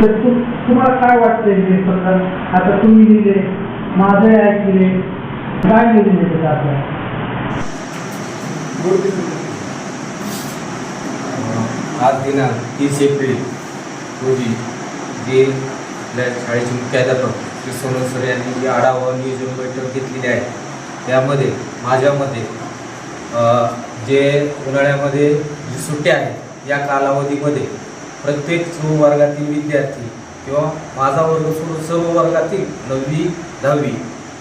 तर तुम्हाला काय वाटतंय म्हणजे हे प्रकार आता तुम्ही लिहिले माझं ऐकले काय लिहिले म्हणजे त्याचा आपल्या आज दिनांक तीस एप्रिल रोजी जे आपल्या शाळेचे मुख्याध्यापक श्री सोनल सर यांनी जी आढावा नियोजन बैठक घेतलेली आहे त्यामध्ये माझ्या मते जे उन्हाळ्यामध्ये जी सुट्ट्या आहेत या कालावधीमध्ये प्रत्येक वर्गातील विद्यार्थी किंवा माझा वर्ग सोडून सर्व वर्गातील नववी दहावी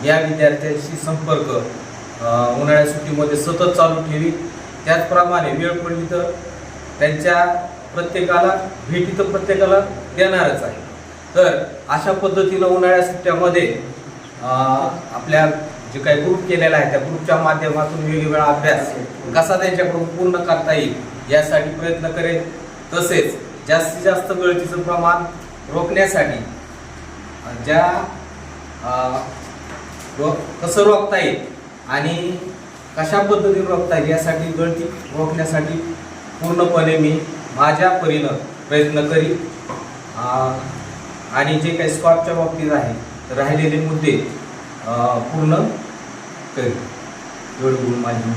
या विद्यार्थ्यांशी संपर्क उन्हाळ्या सुट्टीमध्ये सतत चालू ठेवी. त्याचप्रमाणे वेळ पडली तर त्यांच्या प्रत्येकाला भेटी तर प्रत्येकाला देणारच आहे. तर अशा पद्धतीनं उन्हाळ्या सुट्ट्यामध्ये आपल्या जे काही ग्रुप केलेला आहे त्या ग्रुपच्या माध्यमातून वेगवेगळा अभ्यास कसा त्यांच्याकडून पूर्ण करता येईल यासाठी प्रयत्न करेल तसेच जास्तीत जास्त गळतीचं प्रमाण रोखण्यासाठी ज्या रो कसं रोखता येईल आणि कशा पद्धतीने रोखता येईल यासाठी गळती रोखण्यासाठी पूर्णपणे मी माझ्या परीनं प्रयत्न करीन. आणि जे काही स्कॉपच्या बाबतीत आहे राहिलेले मुद्दे पूर्ण करीन. एवढं बोलून माझी